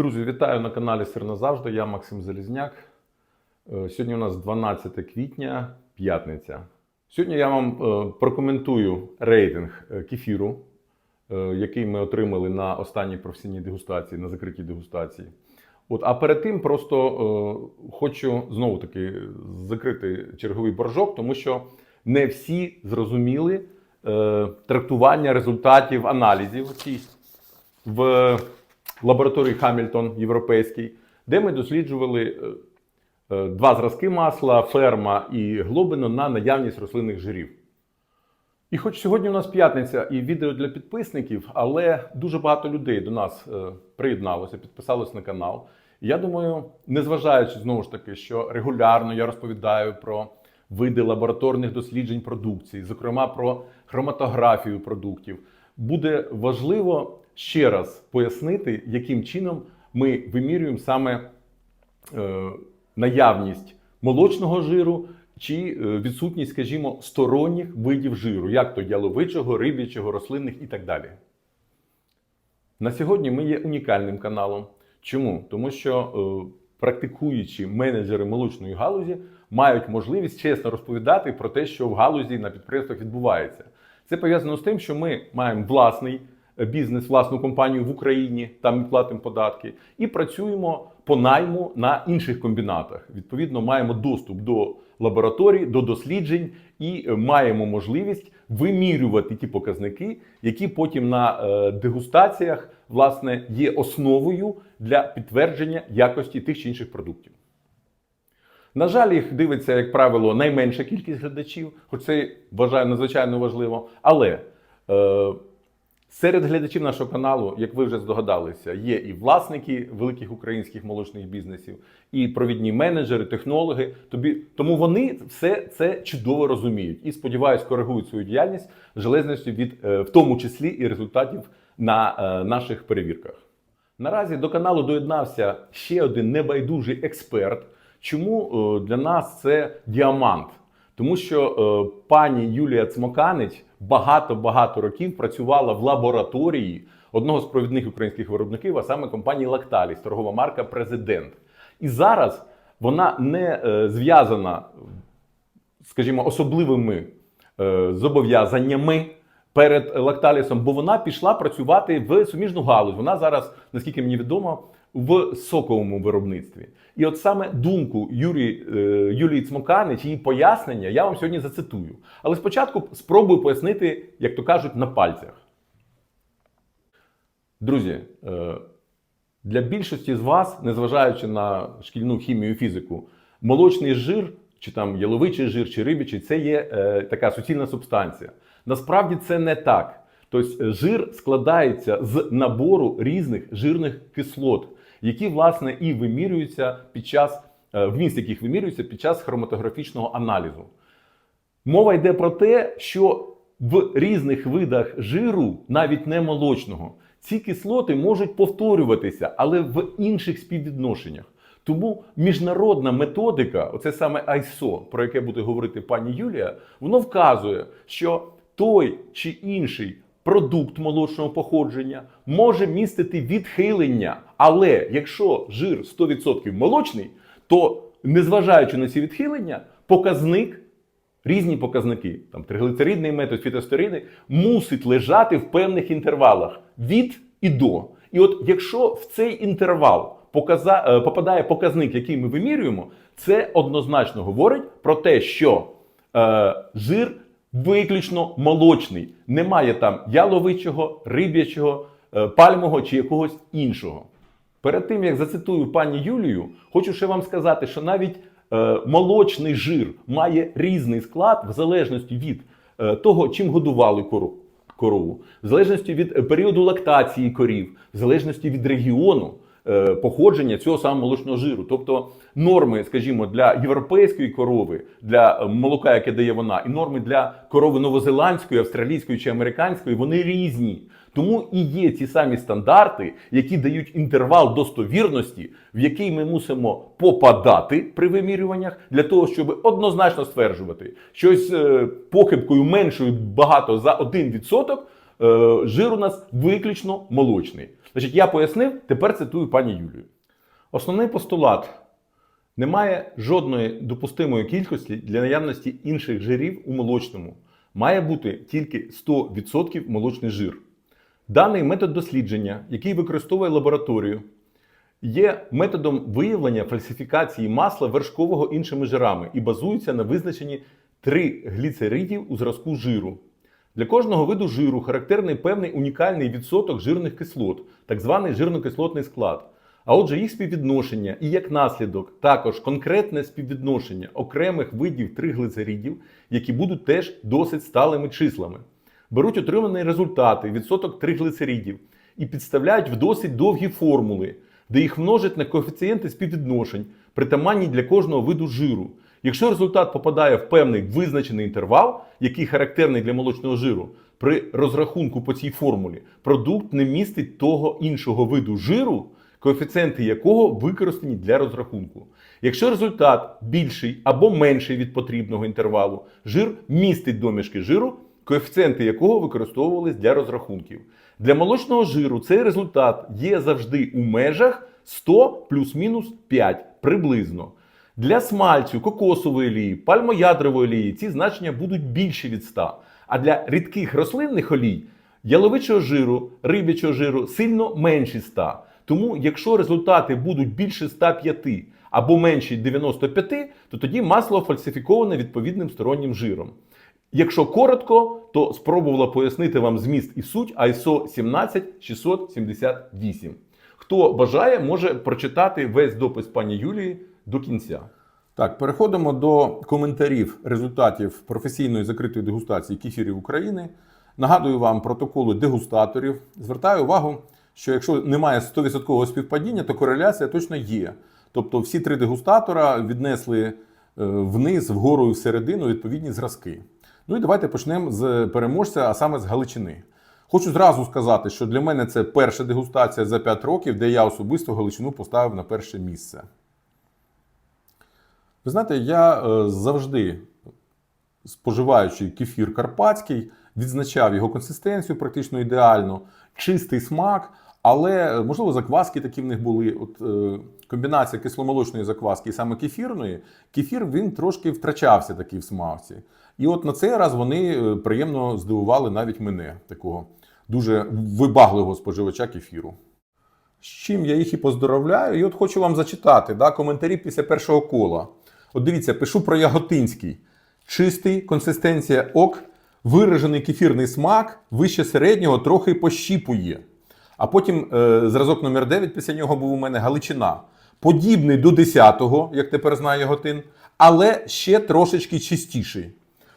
Друзі, вітаю на каналі Сир назавжди. Я Максим Залізняк. Е, Сьогодні у нас 12 квітня, п'ятниця. Сьогодні я вам е, прокоментую рейтинг е, кефіру, який ми отримали на останній професійній дегустації, на закритій дегустації. От, а перед тим просто хочу знову таки закрити черговий боржок, тому що не всі зрозуміли трактування результатів аналізів ці в лабораторії Хамільтон європейській, де ми досліджували е, е, два зразки масла, ферма і глобино на наявність рослинних жирів. І хоч сьогодні у нас п'ятниця і відео для підписників, але дуже багато людей до нас е, приєдналося, підписалось на канал. Я думаю, незважаючи знову ж таки, що регулярно я розповідаю про види лабораторних досліджень продукції, зокрема про хроматографію продуктів, буде важливо ще раз пояснити, яким чином ми вимірюємо саме е, наявність молочного жиру чи е, відсутність, скажімо, сторонніх видів жиру, як то яловичого, риб'ячого, рослинних і так далі. На сьогодні ми є унікальним каналом. Чому? Тому що е, практикуючі менеджери молочної галузі мають можливість чесно розповідати про те, що в галузі на підприємствах відбувається. Це пов'язано з тим, що ми маємо власний бізнес, власну компанію в Україні, там ми платимо податки, і працюємо по найму на інших комбінатах. Відповідно, маємо доступ до лабораторій, до досліджень і е, маємо можливість вимірювати ті показники, які потім на е, дегустаціях власне є основою для підтвердження якості тих чи інших продуктів. На жаль, їх дивиться, як правило, найменша кількість глядачів, хоч це вважаю надзвичайно важливо. Але е, серед глядачів нашого каналу, як ви вже здогадалися, є і власники великих українських молочних бізнесів, і провідні менеджери, технологи. Тобі, тому вони все це чудово розуміють і сподіваюсь, коригують свою діяльність залежності від, е, в тому числі, і результатів на е, наших перевірках. Наразі до каналу доєднався ще один небайдужий експерт. Чому е, для нас це діамант? Тому що пані Юлія Цмоканич багато-багато років працювала в лабораторії одного з провідних українських виробників, а саме компанії Лакталіс, торгова марка Президент. І зараз вона не е, зв'язана, скажімо, особливими е, зобов'язаннями перед Лакталісом, бо вона пішла працювати в суміжну галузь. Вона зараз, наскільки мені відомо, в соковому виробництві. І от саме думку Юрії, е, Юлії Цмоканич, її пояснення я вам сьогодні зацитую. Але спочатку спробую пояснити, як то кажуть, на пальцях. Друзі, е, для більшості з вас, незважаючи на шкільну хімію і фізику, молочний жир, чи там яловичий жир, чи рибячий, це є е, така суцільна субстанція. Насправді це не так. Тобто е, жир складається з набору різних жирних кислот, які власне і вимірюються під час е, вміст яких вимірюється під час хроматографічного аналізу. Мова йде про те, що в різних видах жиру, навіть не молочного, ці кислоти можуть повторюватися, але в інших співвідношеннях. Тому міжнародна методика, оце саме ISO, про яке буде говорити пані Юлія, воно вказує, що той чи інший продукт молочного походження може містити відхилення. Але якщо жир 100% молочний, то незважаючи на ці відхилення, показник, різні показники, там триглицеридний метод, фітостерини, мусить лежати в певних інтервалах від і до. І от якщо в цей інтервал показа, е, попадає показник, який ми вимірюємо, це однозначно говорить про те, що е, жир виключно молочний. Немає там яловичого, риб'ячого, е, пальмового чи якогось іншого. Перед тим як зацитую пані Юлію, хочу ще вам сказати, що навіть е, молочний жир має різний склад в залежності від е, того, чим годували корову, в залежності від е, періоду лактації корів, в залежності від регіону походження цього самого молочного жиру. Тобто норми, скажімо, для європейської корови, для е, молока, яке дає вона, і норми для корови новозеландської, австралійської чи американської, вони різні. Тому і є ці самі стандарти, які дають інтервал достовірності, в який ми мусимо попадати при вимірюваннях, для того, щоб однозначно стверджувати, щось е, похибкою меншою багато за 1% е, жир у нас виключно молочний. Значить, я пояснив, тепер цитую пані Юлію. Основний постулат немає жодної допустимої кількості для наявності інших жирів у молочному. Має бути тільки 100% молочний жир. Даний метод дослідження, який використовує лабораторію, є методом виявлення фальсифікації масла вершкового іншими жирами і базується на визначенні тригліцеридів у зразку жиру. Для кожного виду жиру характерний певний унікальний відсоток жирних кислот, так званий жирно-кислотний склад. А отже, їх співвідношення і як наслідок також конкретне співвідношення окремих видів триглицеридів, які будуть теж досить сталими числами. Беруть отримані результати, відсоток триглицеридів і підставляють в досить довгі формули, де їх множать на коефіцієнти співвідношень, притаманні для кожного виду жиру. Якщо результат попадає в певний визначений інтервал, який характерний для молочного жиру, при розрахунку по цій формулі продукт не містить того іншого виду жиру, коефіцієнти якого використані для розрахунку. Якщо результат більший або менший від потрібного інтервалу, жир містить домішки жиру, коефіцієнти якого використовувались для розрахунків. Для молочного жиру цей результат є завжди у межах 100 плюс-мінус 5 приблизно. Для смальцю, кокосової олії, пальмоядрової олії ці значення будуть більші від 100. А для рідких рослинних олій, яловичого жиру, рибячого жиру сильно менші 100. Тому, якщо результати будуть більше 105 або менші 95, то тоді масло фальсифіковане відповідним стороннім жиром. Якщо коротко, то спробувала пояснити вам зміст і суть ISO 17678. Хто бажає, може прочитати весь допис пані Юлії до кінця. Так, переходимо до коментарів результатів професійної закритої дегустації кефірів України. Нагадую вам протоколи дегустаторів. Звертаю увагу, що якщо немає 100% співпадіння, то кореляція точно є. Тобто всі три дегустатора віднесли е, вниз, вгору і всередину відповідні зразки. Ну і давайте почнемо з переможця, а саме з Галичини. Хочу зразу сказати, що для мене це перша дегустація за 5 років, де я особисто Галичину поставив на перше місце. Ви знаєте, я е, завжди, споживаючи кефір карпатський, відзначав його консистенцію практично ідеально, чистий смак, але, е, можливо, закваски такі в них були. От е, Комбінація кисломолочної закваски і саме кефірної, кефір він трошки втрачався такий в смаці. І от на цей раз вони приємно здивували навіть мене, такого дуже вибагливого споживача кефіру. З чим я їх і поздоровляю. І от хочу вам зачитати да, коментарі після першого кола. От дивіться, пишу про Яготинський. Чистий, консистенція ок, виражений кефірний смак, вище середнього трохи пощіпує. А потім е, зразок номер 9 після нього був у мене Галичина. Подібний до 10-го, як тепер знає Яготин, але ще трошечки чистіший.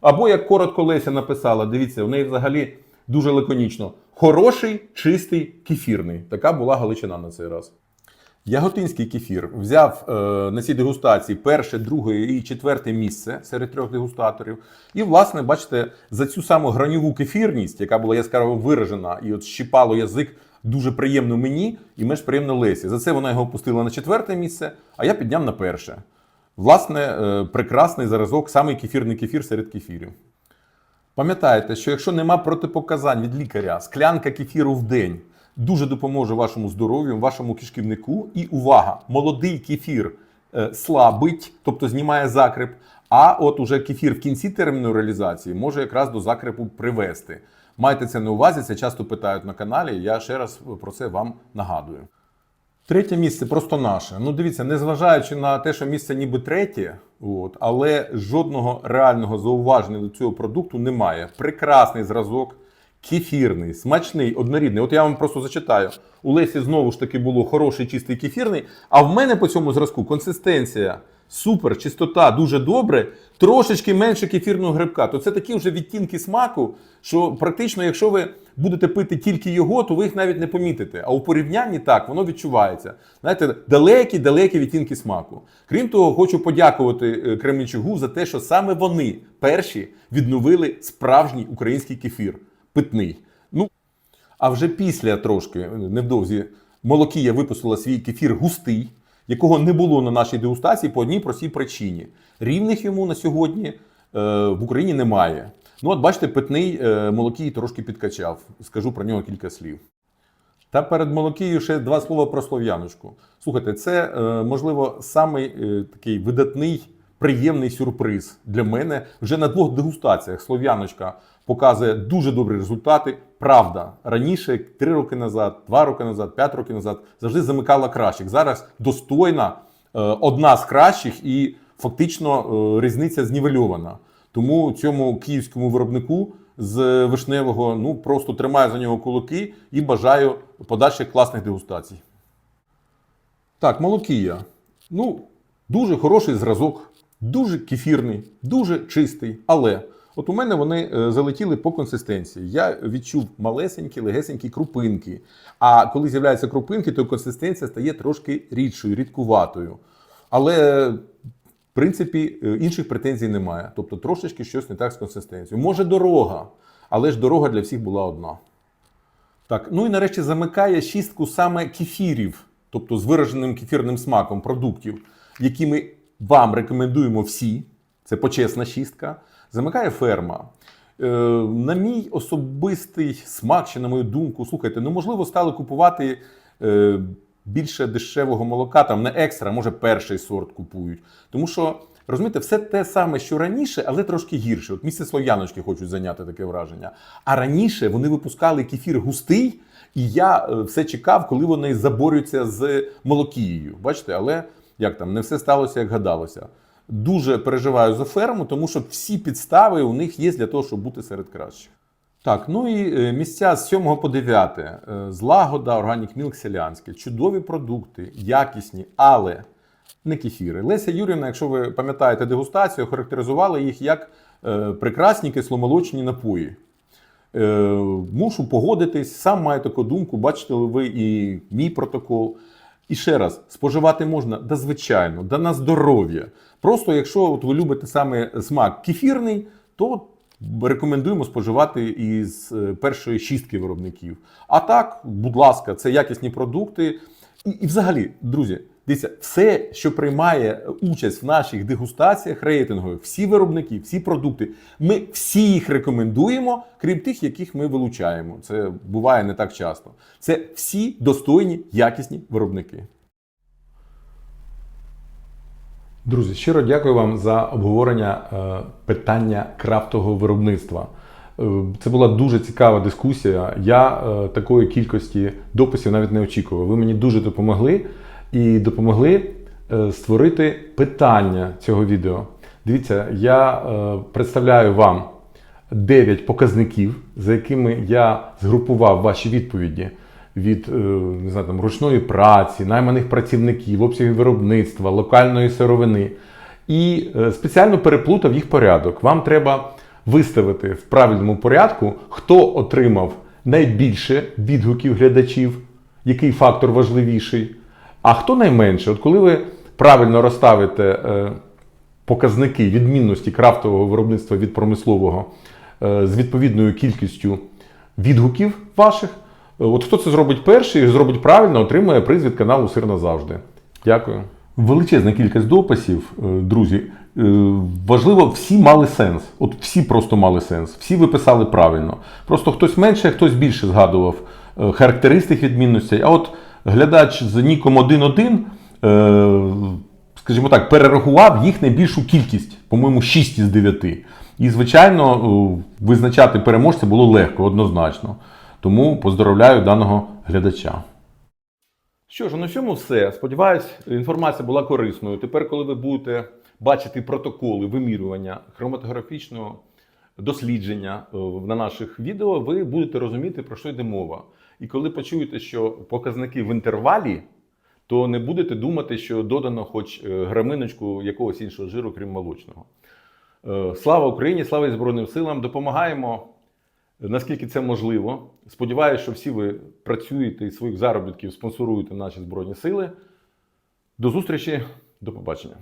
Або, як коротко Леся написала, дивіться, в неї взагалі дуже лаконічно: хороший, чистий, кефірний. Така була Галичина на цей раз. Яготинський кефір взяв е, на цій дегустації перше, друге і четверте місце серед трьох дегустаторів. І, власне, бачите, за цю саму граньову кефірність, яка була яскраво виражена, і от щіпало язик дуже приємно мені і менш приємно Лесі. За це вона його опустила на четверте місце, а я підняв на перше. Власне, е, прекрасний заразок, самий кефірний кефір серед кефірів. Пам'ятайте, що якщо нема протипоказань від лікаря, склянка кефіру в день дуже допоможе вашому здоров'ю, вашому кишківнику. І увага! Молодий кефір е, слабить, тобто знімає закреп. А от уже кефір в кінці терміну реалізації може якраз до закрепу привести. Майте це на увазі, це часто питають на каналі. Я ще раз про це вам нагадую. Третє місце просто наше. Ну, дивіться, незважаючи на те, що місце ніби третє, от, але жодного реального зауваження до цього продукту немає. Прекрасний зразок, кефірний, смачний, однорідний. От я вам просто зачитаю. У Лесі знову ж таки було хороший чистий кефірний, а в мене по цьому зразку консистенція. Супер, чистота, дуже добре, трошечки менше кефірного грибка. То це такі вже відтінки смаку, що практично, якщо ви будете пити тільки його, то ви їх навіть не помітите. А у порівнянні так, воно відчувається. Знаєте, далекі-далекі відтінки смаку. Крім того, хочу подякувати е, Кремлічугу за те, що саме вони перші відновили справжній український кефір питний. Ну, а вже після трошки невдовзі Молокія випустила свій кефір густий якого не було на нашій дегустації по одній простій причині. Рівних йому на сьогодні е, в Україні немає. Ну, от бачите, питний е, молокій трошки підкачав. Скажу про нього кілька слів. Та перед молокією ще два слова про слов'яночку. Слухайте, це е, можливо самий е, такий видатний, приємний сюрприз для мене. Вже на двох дегустаціях слов'яночка показує дуже добрі результати. Правда, раніше, три роки назад, два роки назад, п'ять років назад, завжди замикала кращих. Зараз достойна, е, одна з кращих, і фактично е, різниця знівельована. Тому цьому київському виробнику з вишневого ну просто тримаю за нього кулаки і бажаю подальших класних дегустацій. Так, молокія. Ну, дуже хороший зразок, дуже кефірний, дуже чистий. Але от у мене вони е, залетіли по консистенції. Я відчув малесенькі, легесенькі крупинки. А коли з'являються крупинки, то консистенція стає трошки рідшою, рідкуватою. Але в принципі, е, інших претензій немає. Тобто трошечки щось не так з консистенцією. Може, дорога, але ж дорога для всіх була одна. Так, ну і нарешті замикає шістку саме кефірів, тобто з вираженим кефірним смаком продуктів, які ми вам рекомендуємо всі. Це почесна шістка. Замикає ферма. Е, на мій особистий смак, чи на мою думку, слухайте, ну можливо, стали купувати е, більше дешевого молока, там не екстра, може перший сорт купують. Тому що, розумієте, все те саме, що раніше, але трошки гірше. От місце Слов'яночки хочуть зайняти таке враження. А раніше вони випускали кефір густий, і я е, все чекав, коли вони заборються з молокією. Бачите, але як там, не все сталося, як гадалося. Дуже переживаю за ферму, тому що всі підстави у них є для того, щоб бути серед кращих. Так, ну і е, місця з 7 по 9. Е, Злагода, Органік Мілк Селянське. Чудові продукти, якісні, але не кефіри. Леся Юрівна, якщо ви пам'ятаєте дегустацію, характеризувала їх як е, прекрасні кисломолочні напої. Мушу погодитись, сам маю таку думку, бачите ви і мій протокол. І ще раз, споживати можна, да звичайно, да на здоров'я. Просто якщо от ви любите саме смак кефірний, то рекомендуємо споживати із е, першої шістки виробників. А так, будь ласка, це якісні продукти. І, і взагалі, друзі, дивіться, все, що приймає участь в наших дегустаціях рейтингових, всі виробники, всі продукти, ми всі їх рекомендуємо, крім тих, яких ми вилучаємо. Це буває не так часто. Це всі достойні, якісні виробники. Друзі, щиро дякую вам за обговорення е, питання крафтового виробництва. Е, Це була дуже цікава дискусія. Я е, такої кількості дописів навіть не очікував. Ви мені дуже допомогли і допомогли е, створити питання цього відео. Дивіться, я е, представляю вам 9 показників, за якими я згрупував ваші відповіді від е, не знаю, там, ручної праці, найманих працівників, обсягів виробництва, локальної сировини. І спеціально переплутав їх порядок. Вам треба виставити в правильному порядку, хто отримав найбільше відгуків глядачів, який фактор важливіший, а хто найменше. От коли ви правильно розставите е, показники відмінності крафтового виробництва від промислового е, з відповідною кількістю відгуків ваших. е, От хто це зробить перший і зробить правильно, отримує приз від каналу Сир назавжди. Дякую. Величезна кількість дописів, друзі. Важливо, всі мали сенс. От всі просто мали сенс. Всі ви писали правильно. Просто хтось менше, хтось більше згадував характеристик відмінностей. А от глядач з ніком 1.1, е, скажімо так, перерахував їх найбільшу кількість, по-моєму, 6 із 9. І, звичайно, е, визначати переможця було легко, однозначно. Тому поздоровляю даного глядача. Що ж, на цьому все. Сподіваюсь, інформація була корисною. Тепер, коли ви будете бачити протоколи вимірювання хроматографічного дослідження е, на наших відео, ви будете розуміти, про що йде мова. І коли почуєте, що показники в інтервалі, то не будете думати, що додано хоч е, граминочку якогось іншого жиру, крім молочного. Е, Слава Україні, слава Збройним силам! Допомагаємо наскільки це можливо. Сподіваюся, що всі ви працюєте і своїх заробітків спонсоруєте наші Збройні Сили. До зустрічі, до побачення.